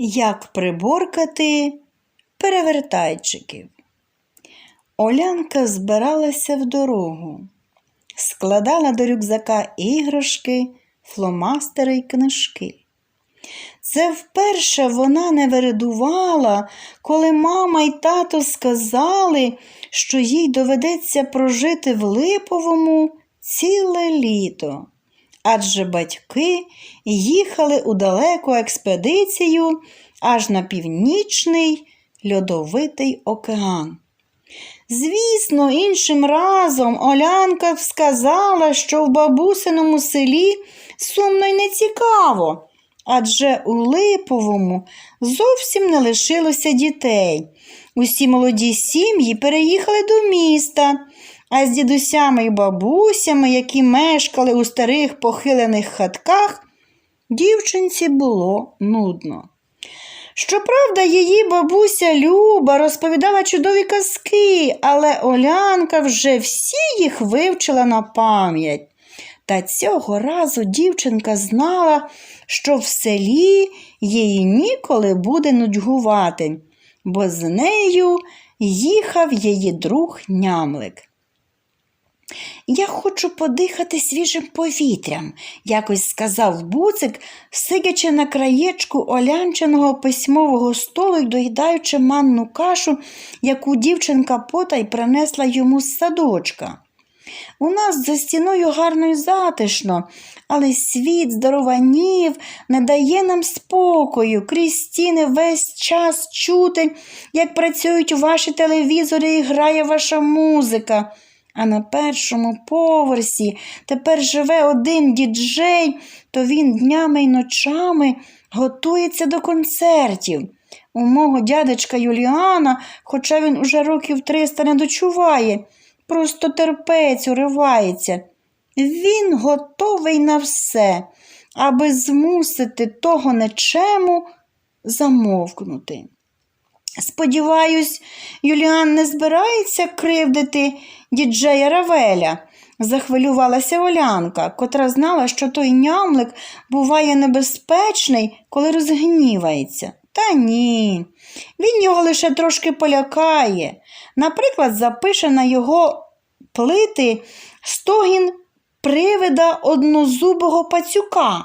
Як приборкати перевертайчиків. Олянка збиралася в дорогу, складала до рюкзака іграшки, фломастери й книжки. Це вперше вона не вередувала, коли мама й тато сказали, що їй доведеться прожити в Липовому ціле літо. Адже батьки їхали у далеку експедицію аж на північний льодовитий океан. Звісно, іншим разом Олянка сказала, що в бабусиному селі сумно й нецікаво, адже у Липовому зовсім не лишилося дітей. Усі молоді сім'ї переїхали до міста, а з дідусями й бабусями, які мешкали у старих похилених хатках, дівчинці було нудно. Щоправда, її бабуся Люба розповідала чудові казки, але Олянка вже всі їх вивчила на пам'ять. Та цього разу дівчинка знала, що в селі їй ніколи буде нудьгувати, бо з нею їхав її друг нямлик. Я хочу подихати свіжим повітрям, якось сказав буцик, сидячи на краєчку олянченого письмового столу й доїдаючи манну кашу, яку дівчинка потай принесла йому з садочка. У нас за стіною гарно й затишно, але світ здорованів, не дає нам спокою, крізь стіни весь час чути, як працюють ваші телевізори і грає ваша музика. А на першому поверсі тепер живе один діджей, то він днями й ночами готується до концертів. У мого дядечка Юліана, хоча він уже років триста не дочуває, просто терпець уривається. Він готовий на все, аби змусити того нечему замовкнути. Сподіваюсь, Юліан не збирається кривдити діджея Равеля, захвилювалася Олянка, котра знала, що той нямлик буває небезпечний, коли розгнівається. Та ні, він його лише трошки полякає. Наприклад, запише на його плити стогін привида однозубого пацюка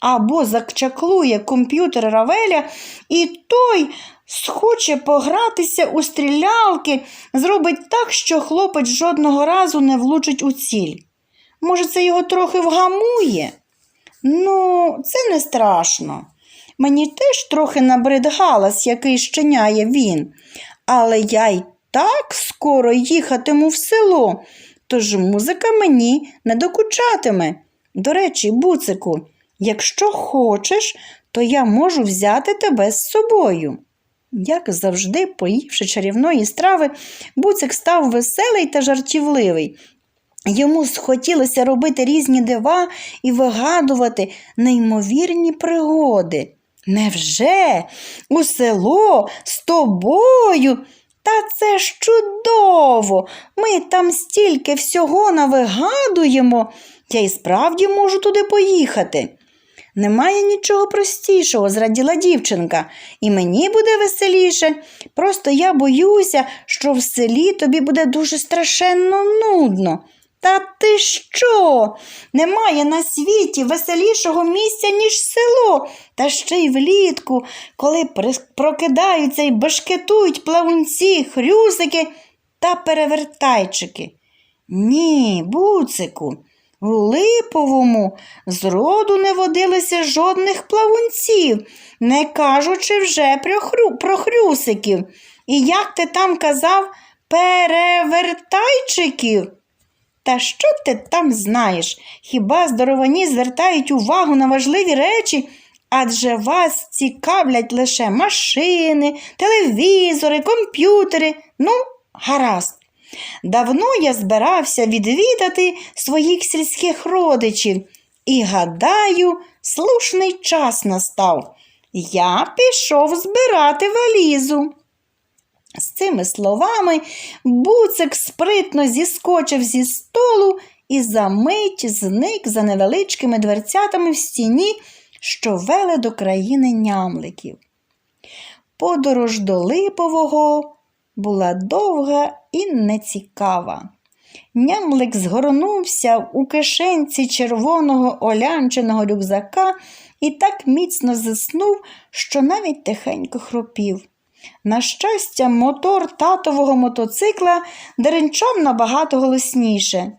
або закчаклує комп'ютер Равеля, і той схоче погратися у стрілялки, зробить так, що хлопець жодного разу не влучить у ціль. Може, це його трохи вгамує? Ну, це не страшно. Мені теж трохи набрид галас, який щеняє він, але я й так скоро їхатиму в село, тож музика мені не докучатиме. До речі, буцику, якщо хочеш, то я можу взяти тебе з собою. Як завжди, поївши чарівної страви, буцик став веселий та жартівливий. Йому схотілося робити різні дива і вигадувати неймовірні пригоди. Невже у село з тобою? Та це ж чудово! Ми там стільки всього навигадуємо, я й справді можу туди поїхати. Немає нічого простішого, зраділа дівчинка, і мені буде веселіше. Просто я боюся, що в селі тобі буде дуже страшенно нудно. Та ти що? Немає на світі веселішого місця, ніж село, та ще й влітку, коли прокидаються і башкетують плавунці, хрюсики та перевертайчики. Ні, буцику. У Липовому зроду не водилося жодних плавунців, не кажучи вже про, хрю, про хрюсиків. І як ти там казав, перевертайчиків? Та що ти там знаєш? Хіба здоровані звертають увагу на важливі речі? Адже вас цікавлять лише машини, телевізори, комп'ютери. Ну, гаразд. Давно я збирався відвідати своїх сільських родичів і, гадаю, слушний час настав. Я пішов збирати валізу. З цими словами буцик спритно зіскочив зі столу і за мить зник за невеличкими дверцятами в стіні, що вели до країни нямликів. Подорож до Липового була довга і нецікава. Нямлик згорнувся у кишенці червоного олянченого рюкзака і так міцно заснув, що навіть тихенько хропів. На щастя, мотор татового мотоцикла деренчав набагато голосніше.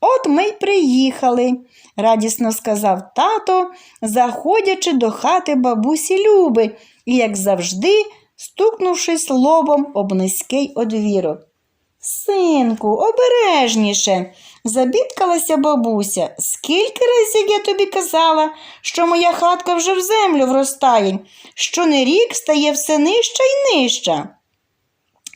От ми й приїхали, радісно сказав тато, заходячи до хати бабусі Люби і, як завжди, стукнувшись лобом об низький одвірок. Синку, обережніше, забідкалася бабуся. Скільки разів я тобі казала, що моя хатка вже в землю вростає, що не рік стає все нижча й нижча.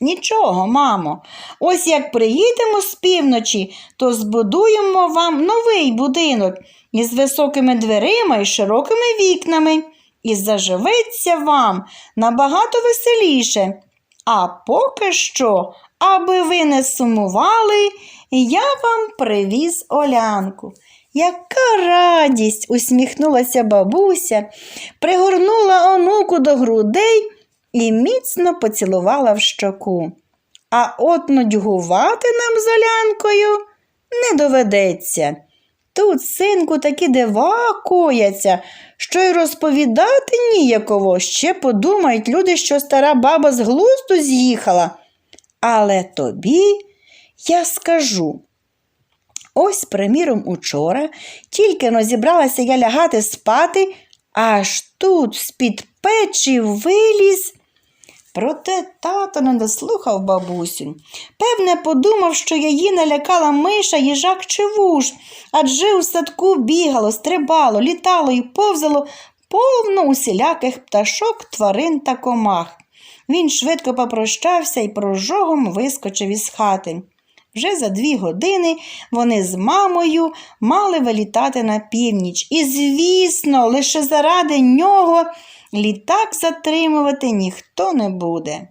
Нічого, мамо, ось як приїдемо з півночі, то збудуємо вам новий будинок із високими дверима і широкими вікнами, і заживеться вам набагато веселіше. А поки що, аби ви не сумували, я вам привіз Олянку. Яка радість! усміхнулася бабуся, пригорнула онуку до грудей і міцно поцілувала в щоку. А от нудьгувати нам з Олянкою не доведеться. Тут, синку, такі дива кояться, що й розповідати ніяково. Ще подумають люди, що стара баба з глузду з'їхала. Але тобі я скажу. Ось, приміром, учора, тільки но зібралася я лягати спати, аж тут з-під печі виліз. Проте тато не дослухав бабусю. Певне, подумав, що її налякала миша, їжак чи вуж, адже у садку бігало, стрибало, літало і повзало повно усіляких пташок, тварин та комах. Він швидко попрощався і прожогом вискочив із хати. Вже за дві години вони з мамою мали вилітати на північ. І, звісно, лише заради нього літак затримувати ніхто не буде.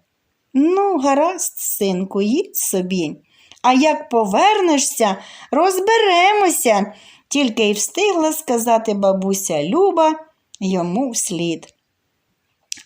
Ну, гаразд, синку, їдь собі. А як повернешся, розберемося, тільки й встигла сказати бабуся Люба йому вслід.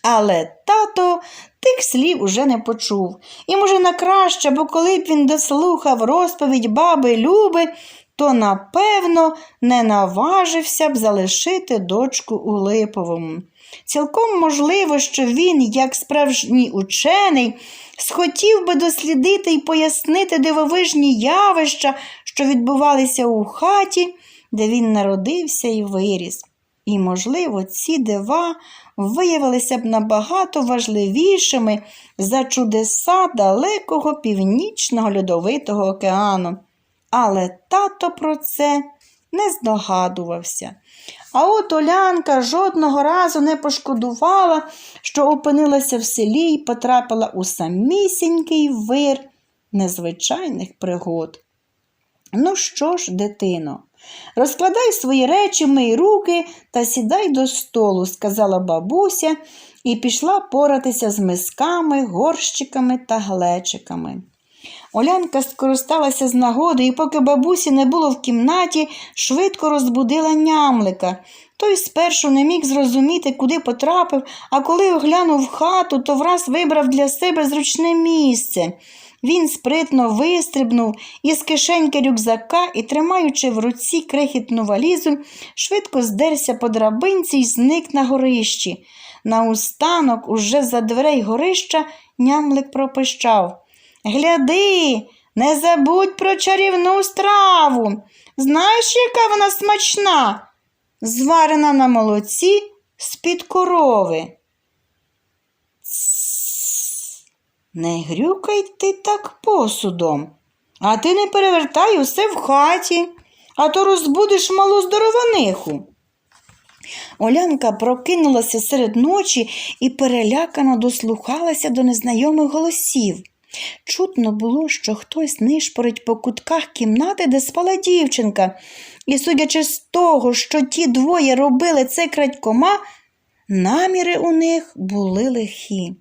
Але тато тих слів уже не почув. І, може, на краще, бо коли б він дослухав розповідь баби Люби, то, напевно, не наважився б залишити дочку у Липовому. Цілком можливо, що він, як справжній учений, схотів би дослідити і пояснити дивовижні явища, що відбувалися у хаті, де він народився і виріс. І, можливо, ці дива виявилися б набагато важливішими за чудеса далекого північного льодовитого океану. Але тато про це не здогадувався. А от Олянка жодного разу не пошкодувала, що опинилася в селі і потрапила у самісінький вир незвичайних пригод. Ну що ж, дитино, розкладай свої речі, мий руки та сідай до столу, сказала бабуся і пішла поратися з мисками, горщиками та глечиками. Олянка скористалася з нагоди і, поки бабусі не було в кімнаті, швидко розбудила нямлика. Той спершу не міг зрозуміти, куди потрапив, а коли оглянув хату, то враз вибрав для себе зручне місце. Він спритно вистрибнув із кишеньки рюкзака і, тримаючи в руці крихітну валізу, швидко здерся по драбинці і зник на горищі. Наостанок, уже за дверей горища, нямлик пропищав. Гляди, не забудь про чарівну страву. Знаєш, яка вона смачна? Зварена на молоці з-під корови. Не грюкай ти так посудом, а ти не перевертай усе в хаті, а то розбудиш малу здорованиху. Олянка прокинулася серед ночі і перелякано дослухалася до незнайомих голосів. Чутно було, що хтось нишпорить по кутках кімнати, де спала дівчинка, і, судячи з того, що ті двоє робили це крадькома, наміри у них були лихі.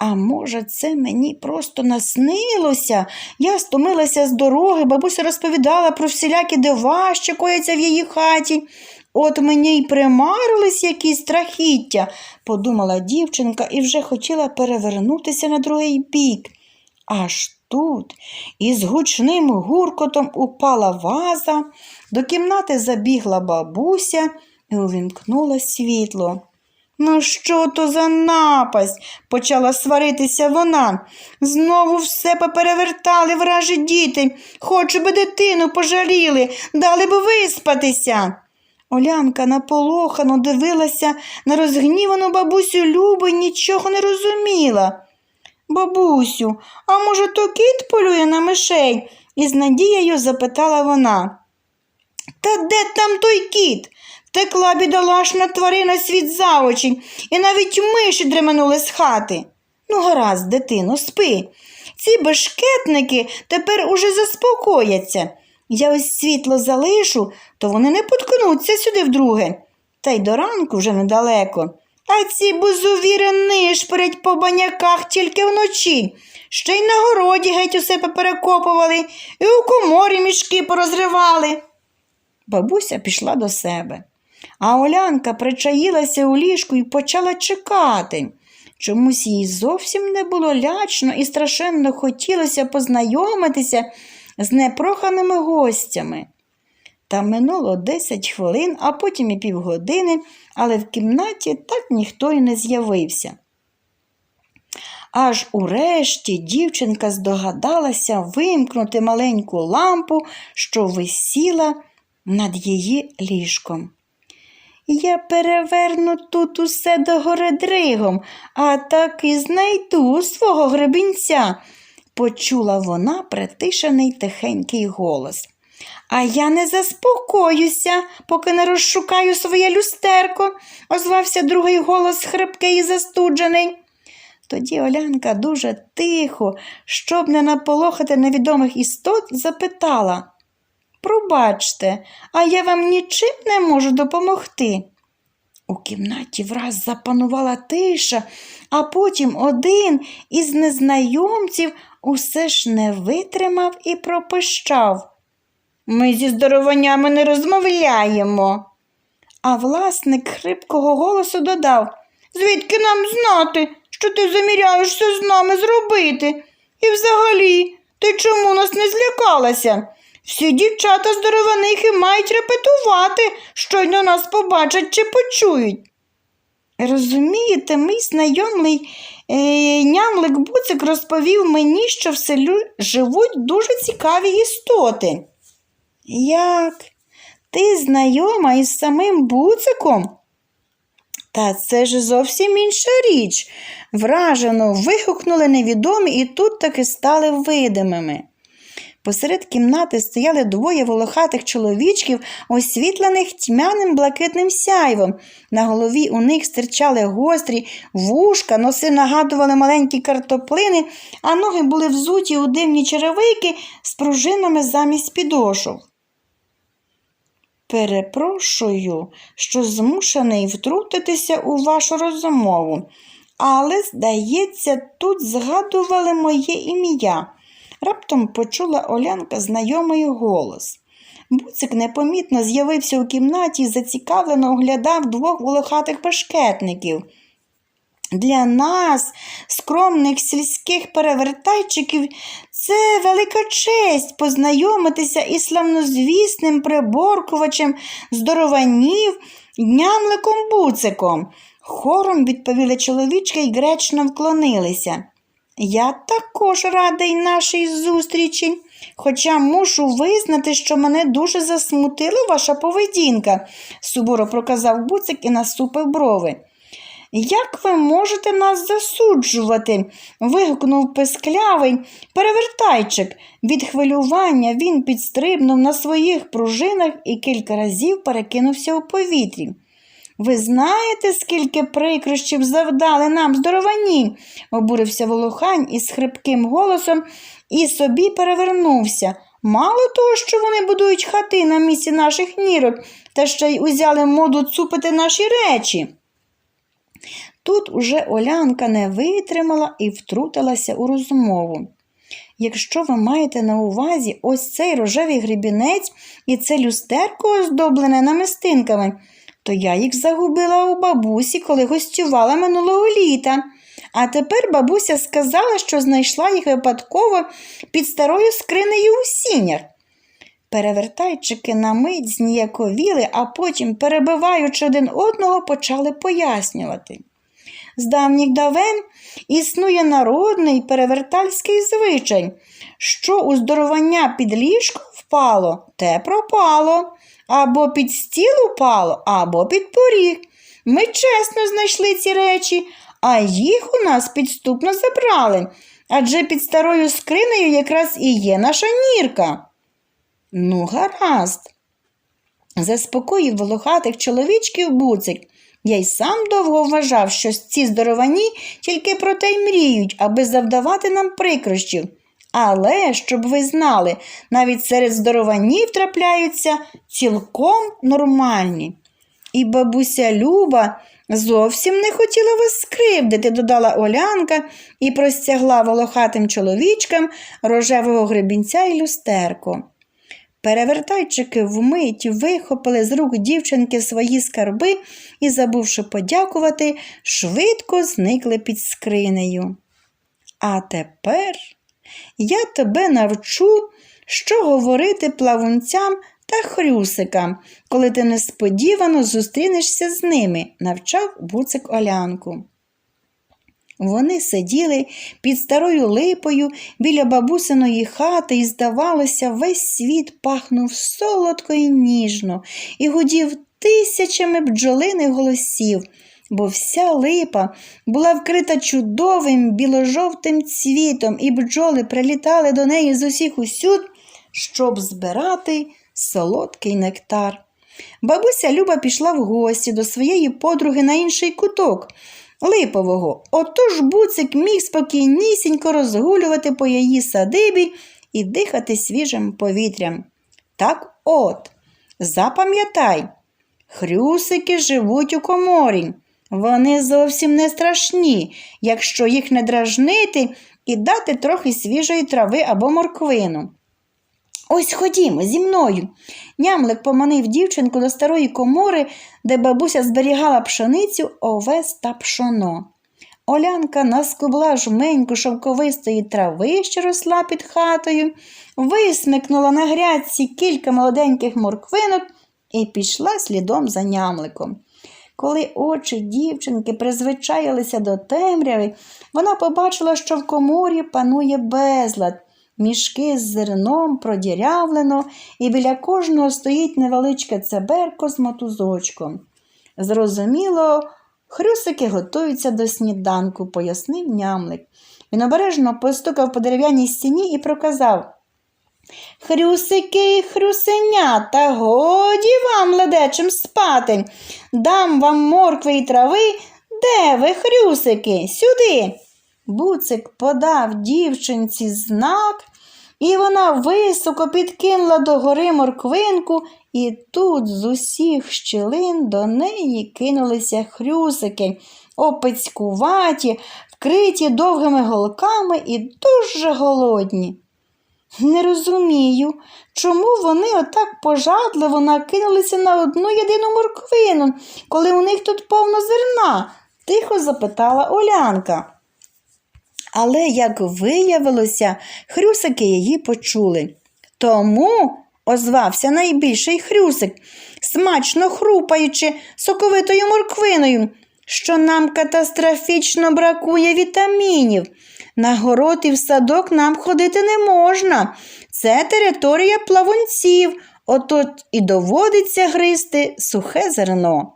А може, це мені просто наснилося? Я стомилася з дороги, бабуся розповідала про всілякі дива, що кояться в її хаті. От мені й примарились якісь страхіття, подумала дівчинка і вже хотіла перевернутися на другий бік. Аж тут із гучним гуркотом упала ваза, до кімнати забігла бабуся і увімкнула світло. Ну, що то за напасть? почала сваритися вона. Знову все поперевертали вражі діти, хоч би дитину пожаліли, дали б виспатися. Олянка наполохано дивилася на розгнівану бабусю Любу і нічого не розуміла. Бабусю, а може, то кіт полює на мишей? із надією запитала вона. Та де там той кіт? Текла бідолашна тварина світ за очі, і навіть миші дременули з хати. Ну, гаразд, дитино, спи. Ці бешкетники тепер уже заспокояться. Я ось світло залишу, то вони не поткнуться сюди вдруге. Та й до ранку вже недалеко. А ці бузовіри нишпорять по баняках тільки вночі. Ще й на городі геть усе поперекопували, і у коморі мішки порозривали. Бабуся пішла до себе, а Олянка причаїлася у ліжку і почала чекати. Чомусь їй зовсім не було лячно і страшенно хотілося познайомитися з непроханими гостями. Та минуло десять хвилин, а потім і півгодини, але в кімнаті так ніхто й не з'явився. Аж урешті дівчинка здогадалася вимкнути маленьку лампу, що висіла над її ліжком. Я переверну тут усе догори дригом, а так і знайду свого гребінця, почула вона притишений тихенький голос. А я не заспокоюся, поки не розшукаю своє люстерко, озвався другий голос хрипкий і застуджений. Тоді Олянка дуже тихо, щоб не наполохати невідомих істот, запитала Пробачте, а я вам нічим не можу допомогти. У кімнаті враз запанувала тиша, а потім один із незнайомців усе ж не витримав і пропищав. Ми зі здорованнями не розмовляємо. А власник хрипкого голосу додав Звідки нам знати, що ти заміряєшся з нами зробити? І взагалі, ти чому нас не злякалася? Всі дівчата здорованихи мають репетувати, щойно нас побачать чи почують. Розумієте, мій знайомий е, нямлик Буцик розповів мені, що в селі живуть дуже цікаві істоти. Як? Ти знайома із самим Буциком? Та це ж зовсім інша річ. Вражено вигукнули невідомі і тут таки стали видимими. Посеред кімнати стояли двоє волохатих чоловічків, освітлених тьмяним блакитним сяйвом. На голові у них стирчали гострі вушка, носи нагадували маленькі картоплини, а ноги були взуті у дивні черевики з пружинами замість підошов. Перепрошую, що змушений втрутитися у вашу розмову, але, здається, тут згадували моє ім'я. Раптом почула Олянка знайомий голос. Буцик непомітно з'явився у кімнаті і зацікавлено оглядав двох волохатих башкетників. Для нас, скромних сільських перевертайчиків, це велика честь познайомитися із славнозвісним приборкувачем здорованів нямликом буциком. Хором відповіли чоловічки і гречно вклонилися. Я також радий нашій зустрічі, хоча мушу визнати, що мене дуже засмутила ваша поведінка, суворо проказав буцик і насупив брови. Як ви можете нас засуджувати? вигукнув песклявий перевертайчик. Від хвилювання він підстрибнув на своїх пружинах і кілька разів перекинувся у повітрі. Ви знаєте, скільки прикрощів завдали нам здоровані, обурився волохань із хрипким голосом і собі перевернувся. Мало того, що вони будують хати на місці наших нірок, та ще й узяли моду цупити наші речі. Тут уже Олянка не витримала і втрутилася у розмову. Якщо ви маєте на увазі ось цей рожевий гребінець і це люстерко оздоблене намистинками, то я їх загубила у бабусі, коли гостювала минулого літа. А тепер бабуся сказала, що знайшла їх випадково під старою скринею у сінях. Перевертайчики на мить зніяковіли, а потім, перебиваючи один одного, почали пояснювати. З давніх давен існує народний перевертальський звичай, що у здорування під ліжко впало, те пропало, або під стіл упало, або під поріг. Ми чесно знайшли ці речі, а їх у нас підступно забрали, адже під старою скринею якраз і є наша нірка. Ну, гаразд. Заспокоїв волохатих чоловічків буцик. Я й сам довго вважав, що ці здоровані тільки про те й мріють, аби завдавати нам прикрощів. Але, щоб ви знали, навіть серед здорованів трапляються цілком нормальні. І бабуся Люба зовсім не хотіла вас скривдити, додала Олянка і простягла волохатим чоловічкам рожевого гребінця і люстерко. Перевертайчики вмить вихопили з рук дівчинки свої скарби і, забувши подякувати, швидко зникли під скринею. А тепер я тебе навчу, що говорити плавунцям та хрюсикам, коли ти несподівано зустрінешся з ними, навчав буцик Олянку. Вони сиділи під старою липою біля бабусиної хати, і, здавалося, весь світ пахнув солодко і ніжно і гудів тисячами бджолиних голосів, бо вся липа була вкрита чудовим біло-жовтим цвітом, і бджоли прилітали до неї з усіх усюд, щоб збирати солодкий нектар. Бабуся Люба пішла в гості до своєї подруги на інший куток липового. Отож буцик міг спокійнісінько розгулювати по її садибі і дихати свіжим повітрям. Так от, запам'ятай, хрюсики живуть у коморі. Вони зовсім не страшні, якщо їх не дражнити і дати трохи свіжої трави або морквину. Ось ходімо зі мною. Нямлик поманив дівчинку до старої комори, де бабуся зберігала пшеницю, овес та пшоно. Олянка наскубла жменьку шовковистої трави, що росла під хатою, висмикнула на грядці кілька молоденьких морквинок і пішла слідом за нямликом. Коли очі дівчинки призвичаїлися до темряви, вона побачила, що в коморі панує безлад. Мішки з зерном продірявлено, і біля кожного стоїть невеличке цеберко з мотузочком. Зрозуміло, хрюсики готуються до сніданку, пояснив нямлик. Він обережно постукав по дерев'яній стіні і проказав Хрюсики, хрюсенята, годі вам ледечим спати. Дам вам моркви і трави. Де ви, хрюсики? Сюди. Буцик подав дівчинці знак, і вона високо підкинула до гори морквинку, і тут з усіх щілин до неї кинулися хрюсики, опецькуваті, вкриті довгими голками і дуже голодні. Не розумію, чому вони отак пожадливо накинулися на одну єдину морквину, коли у них тут повно зерна, тихо запитала Олянка. Але, як виявилося, хрюсики її почули. Тому, озвався найбільший хрюсик, смачно хрупаючи соковитою морквиною, що нам катастрофічно бракує вітамінів. На город і в садок нам ходити не можна. Це територія плавунців, отут і доводиться гризти сухе зерно.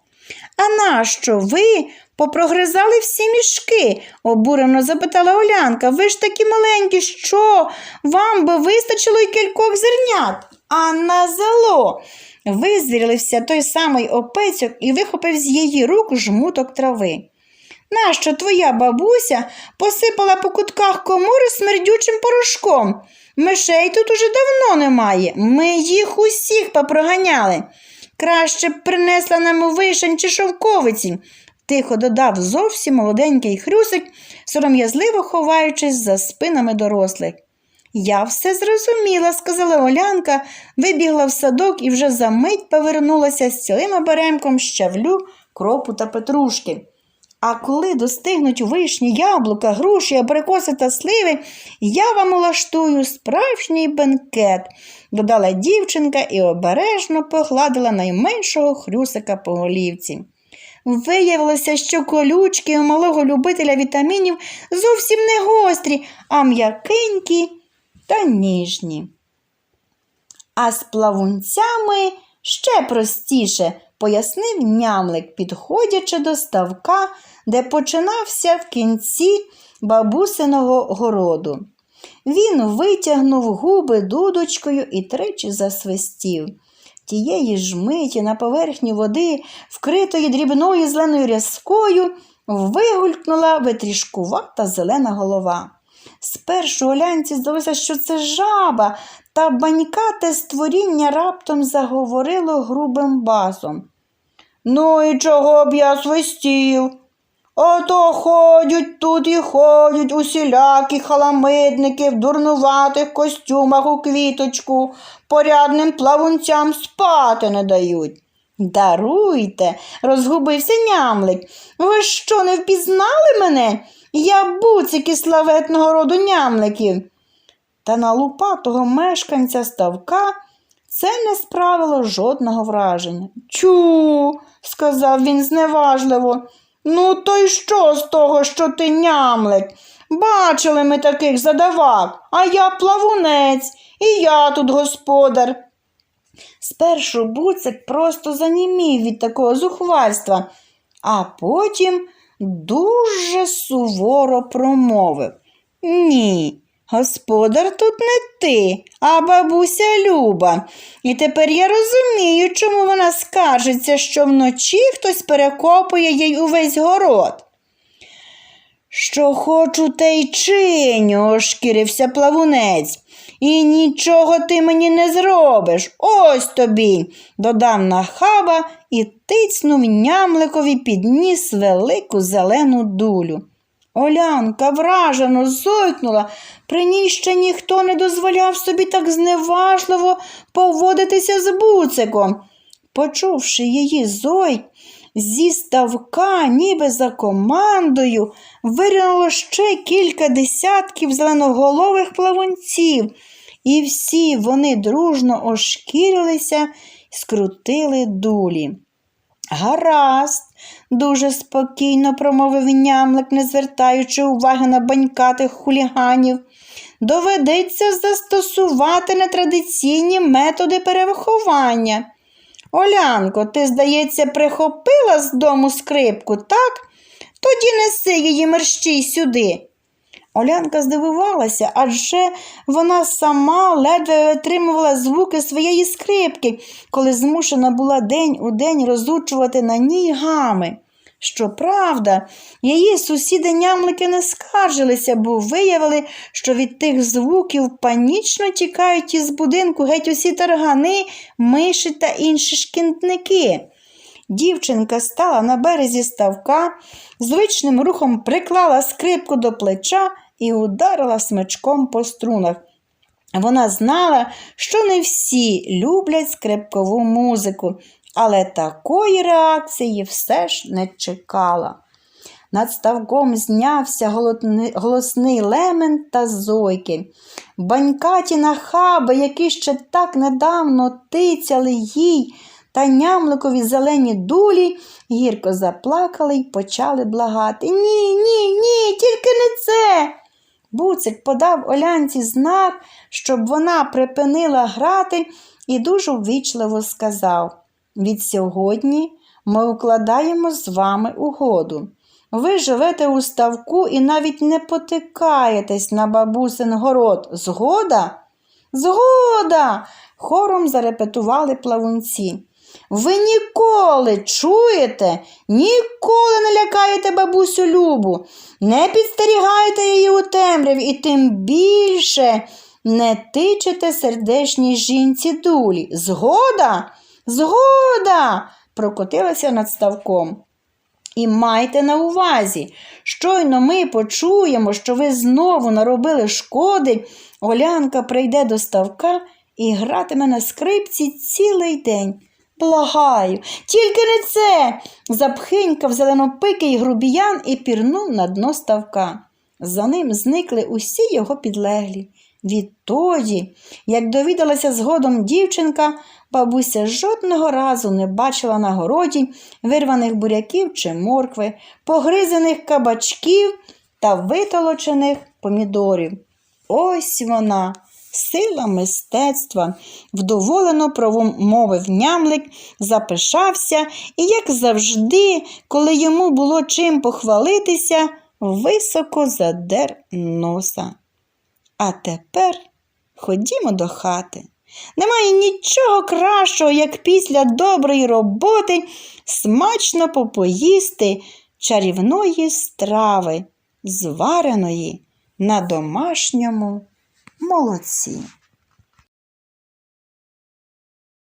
А нащо ви попрогризали всі мішки? обурено запитала Олянка. Ви ж такі маленькі, що вам би вистачило й кількох зернят, а на зело. Визвірлився той самий опецьок і вихопив з її рук жмуток трави. Нащо твоя бабуся посипала по кутках комори смердючим порошком? Мишей тут уже давно немає. Ми їх усіх попроганяли. Краще б принесла нам вишень чи шовковиці, тихо додав зовсім молоденький хрюсик, сором'язливо ховаючись за спинами дорослих. Я все зрозуміла, сказала Олянка, вибігла в садок і вже за мить повернулася з цілим оберемком щавлю, кропу та петрушки. А коли достигнуть вишні, яблука, груші, абрикоси та сливи, я вам улаштую справжній бенкет, додала дівчинка і обережно погладила найменшого хрюсика по голівці. Виявилося, що колючки у малого любителя вітамінів зовсім не гострі, а м'якенькі та ніжні. А з плавунцями ще простіше, пояснив нямлик, підходячи до ставка, де починався в кінці бабусиного городу. Він витягнув губи дудочкою і тричі засвистів. Тієї ж миті на поверхні води, вкритої дрібною зеленою рязкою, вигулькнула витрішкувата зелена голова. Спершу Олянці здалося, що це жаба, та банькате створіння раптом заговорило грубим басом. Ну і чого б я свистів? Ото ходять тут і ходять усілякі халамидники в дурнуватих костюмах у квіточку, порядним плавунцям спати не дають. Даруйте, розгубився нямлик. Ви що, не впізнали мене? Я буцик із славетного роду нямликів. Та на лупатого мешканця ставка це не справило жодного враження. Чу, сказав він зневажливо. Ну, то й що з того, що ти нямлик? Бачили ми таких задавак, а я плавунець, і я тут господар. Спершу буцик просто занімів від такого зухвальства, а потім дуже суворо промовив Ні, господар тут не ти, а бабуся Люба. І тепер я розумію, чому вона скаржиться, що вночі хтось перекопує їй увесь город. Що хочу, те й чиню, ошкірився плавунець. І нічого ти мені не зробиш. Ось тобі, додав нахаба і тицнув нямликові під ніс велику зелену дулю. Олянка вражено зойкнула, при ній ще ніхто не дозволяв собі так зневажливо поводитися з буциком. Почувши її зойк, зі ставка, ніби за командою, виринуло ще кілька десятків зеленоголових плавунців, і всі вони дружно ошкірилися і скрутили дулі. Гаразд, дуже спокійно промовив нямлик, не звертаючи уваги на банькатих хуліганів. Доведеться застосувати нетрадиційні методи перевиховання. Олянко, ти, здається, прихопила з дому скрипку, так? Тоді неси її мерщій сюди. Олянка здивувалася, адже вона сама ледве витримувала звуки своєї скрипки, коли змушена була день у день розучувати на ній гами. Щоправда, її сусіди нямлики не скаржилися, бо виявили, що від тих звуків панічно тікають із будинку геть усі таргани, миші та інші шкіндники. Дівчинка стала на березі ставка, звичним рухом приклала скрипку до плеча і ударила смичком по струнах. Вона знала, що не всі люблять скрипкову музику, але такої реакції все ж не чекала. Над ставком знявся голосний лемент та зойки. Банькаті нахаби, які ще так недавно тицяли їй та нямликові зелені дулі, гірко заплакали й почали благати. Ні, ні, ні, тільки не це. Буцик подав Олянці знак, щоб вона припинила грати, і дуже ввічливо сказав від сьогодні ми укладаємо з вами угоду. Ви живете у ставку і навіть не потикаєтесь на бабусин город. Згода? Згода. хором зарепетували плавунці. Ви ніколи чуєте, ніколи не лякаєте бабусю Любу, не підстерігаєте її у темряві і тим більше не тичете сердечній жінці дулі. Згода? Згода. прокотилася над ставком. І майте на увазі, щойно ми почуємо, що ви знову наробили шкоди, Олянка прийде до ставка і гратиме на скрипці цілий день. Благаю, тільки не це. запхинькав зеленопикий грубіян і пірнув на дно ставка. За ним зникли усі його підлеглі. Відтоді, як довідалася згодом дівчинка, бабуся жодного разу не бачила на городі вирваних буряків чи моркви, погризених кабачків та витолочених помідорів. Ось вона, сила мистецтва, вдоволено промовив нямлик, запишався і, як завжди, коли йому було чим похвалитися, високо задер носа. А тепер ходімо до хати. Немає нічого кращого, як після доброї роботи смачно попоїсти чарівної страви, звареної на домашньому молоці.